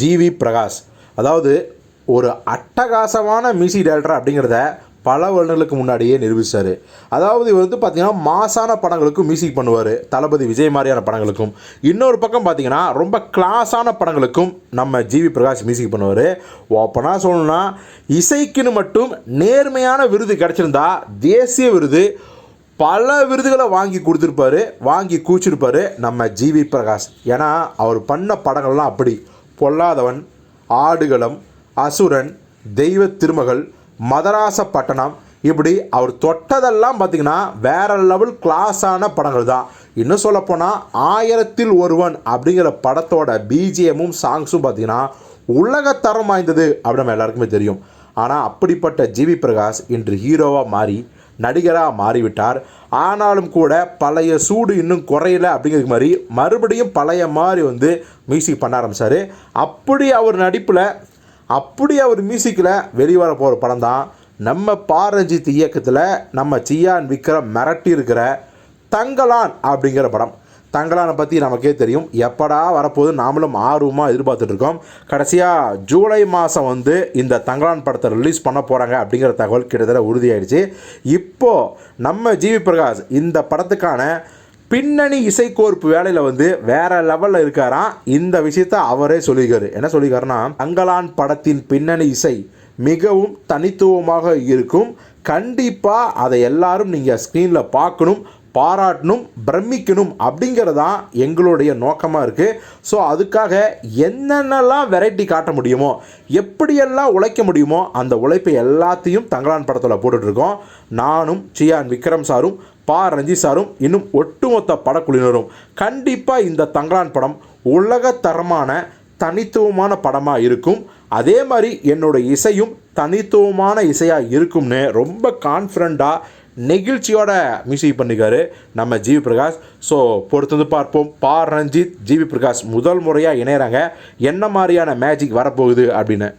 GV Prakash. அதாவது ஒரு அட்டகாசமான மியூசிக் டைரக்டர் அப்படிங்கிறத பல வருடங்களுக்கு முன்னாடியே நிரூபிச்சார். அதாவது இவர் வந்து பார்த்தீங்கன்னா மாசான படங்களுக்கும் மியூசிக் பண்ணுவார். தளபதி விஜய் மாதிரியான படங்களுக்கும். இன்னொரு பக்கம் பார்த்தீங்கன்னா ரொம்ப கிளாஸான படங்களுக்கும் நம்ம ஜிவி பிரகாஷ் மியூசிக் பண்ணுவார். ஓப்பனாக சொல்லணும்னா இசைக்குன்னு மட்டும் நேர்மையான விருது கிடச்சிருந்தா தேசிய விருது பல விருதுகளை வாங்கி கொடுத்துருப்பாரு வாங்கி கூச்சிருப்பாரு நம்ம ஜிவி பிரகாஷ். ஏன்னா அவர் பண்ண படங்கள்லாம் அப்படி. பொல்லாதவன் ஆடுகளம் அசுரன் தெய்வ திருமகள் மதராச பட்டணம் இப்படி அவர் தொட்டதெல்லாம் பார்த்திங்கன்னா வேற லெவல் கிளாஸான படங்கள் தான் இன்னும் சொல்லப்போனால் ஆயிரத்தில் ஒருவன் அப்படிங்கிற படத்தோட பிஜிஎமும் சாங்ஸும் பார்த்திங்கன்னா உலகத்தரம் வாய்ந்தது அப்படி நம்ம எல்லாருக்குமே தெரியும். ஆனால் அப்படிப்பட்ட ஜிவி பிரகாஷ் இன்று ஹீரோவாக மாறி நடிகராக மாறிவிட்டார். ஆனாலும் கூட பழைய சூடு இன்னும் குறையல அப்படிங்கிறது மாதிரி மறுபடியும் பழைய மாதிரி வந்து மியூசிக் பண்ண ஆரம்பித்தார் அப்படி அவர் நடிப்பில் அப்படி அவர் மியூசிக்கில் வெளிவர போகிற படம் தான் நம்ம பாரஞ்சித் இயக்கத்தில் நம்ம சியான் விக்ரம் மிரட்டி இருக்கிற தங்கலான் அப்படிங்கிற படம். தங்கலானை பற்றி நமக்கே தெரியும். எப்படா வரப்போகுது நாமளும் ஆர்வமாக எதிர்பார்த்துட்ருக்கோம். கடைசியாக ஜூலை மாதம் வந்து இந்த தங்கலான் படத்தை ரிலீஸ் பண்ண போகிறாங்க அப்படிங்கிற தகவல் கிட்டத்தட்ட உறுதியாயிடுச்சு. இப்போது நம்ம ஜிவி பிரகாஷ் இந்த படத்துக்கான பின்னணி இசைக்கோர்ப்பு வேலையில் வந்து வேற லெவலில் இருக்காராம். இந்த விஷயத்த அவரே சொல்லியிருக்காரு. என்ன சொல்லியிருக்காருன்னா தங்களான் படத்தின் பின்னணி இசை மிகவும் தனித்துவமாக இருக்கும். கண்டிப்பாக அதை எல்லாரும் நீங்கள் ஸ்க்ரீனில் பார்க்கணும். பாராட்டணும் பிரமிக்கணும் அப்படிங்கிறதான் எங்களுடைய நோக்கமாக இருக்குது ஸோ அதுக்காக என்னென்னலாம் வெரைட்டி காட்ட முடியுமோ எப்படியெல்லாம் உழைக்க முடியுமோ அந்த உழைப்பை எல்லாத்தையும் தங்களான் படத்தில் போட்டுட்ருக்கோம். நானும் சியான் விக்ரம் சாரும் பா ரஞ்சி சாரும் இன்னும் ஒட்டுமொத்த படக்குழுவினரும் கண்டிப்பாக இந்த தங்களான் படம் உலகத்தரமான தனித்துவமான படமாக இருக்கும். அதே மாதிரி என்னோட இசையும் தனித்துவமான இசையாக இருக்கும்னு ரொம்ப கான்ஃபிடண்ட்டாக நெகிழ்ச்சியோட மியூசிக் பண்ணிக்காரு நம்ம ஜிவி பிரகாஷ். ஸோ பொறுத்து வந்து பார்ப்போம். பா ரஞ்சித் ஜிவி பிரகாஷ் முதல் முறையாக இணையறாங்க. என்ன மாதிரியான மேஜிக் வரப்போகுது அப்படின்னு.